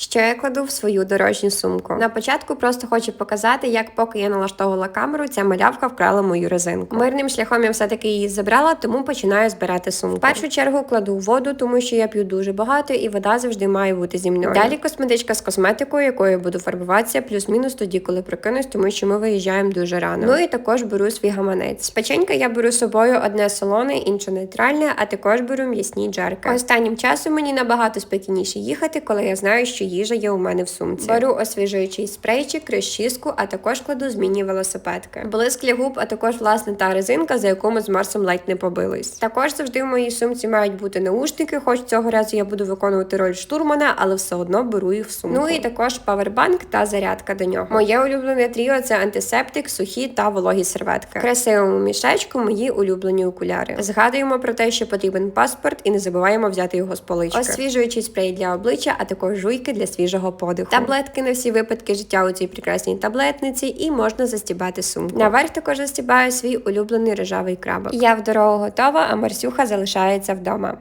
Що я кладу в свою дорожню сумку? На початку просто хочу показати, як поки я налаштовувала камеру, ця малявка вкрала мою резинку. Мирним шляхом я все-таки її забрала, тому починаю збирати сумку. В першу чергу кладу воду, тому що я п'ю дуже багато, і вода завжди має бути зі мною. Далі косметичка з косметикою, якою я буду фарбуватися, плюс-мінус тоді, коли прокинусь, тому що ми виїжджаємо дуже рано. Ну і також беру свій гаманець. З печенька я беру з собою одне солоне, інше нейтральне, а також беру м'ясні джерки. Останнім часом мені набагато спокійніше їхати, коли я знаю, що їжа є у мене в сумці. Беру освіжуючий спрейчик, розчіску, а також кладу змінні велосипедки. Блиск для губ, а також власне та резинка, за яку ми з Марсом ледь не побились. Також завжди в моїй сумці мають бути наушники, хоч цього разу я буду виконувати роль штурмана, але все одно беру їх в сумку. Ну і також павербанк та зарядка до нього. Моє улюблене тріо це антисептик, сухі та вологі серветки. В красивому мішечку мої улюблені окуляри. Згадуємо про те, що потрібен паспорт, і не забуваємо взяти його з полички. Освіжуючий спрей для обличчя, а також жуйки для свіжого подиху. Таблетки на всі випадки життя у цій прекрасній таблетниці, і можна застібати сумку. Наверх також застібаю свій улюблений рижавий крабок. Я в дорогу готова, а Марсюха залишається вдома.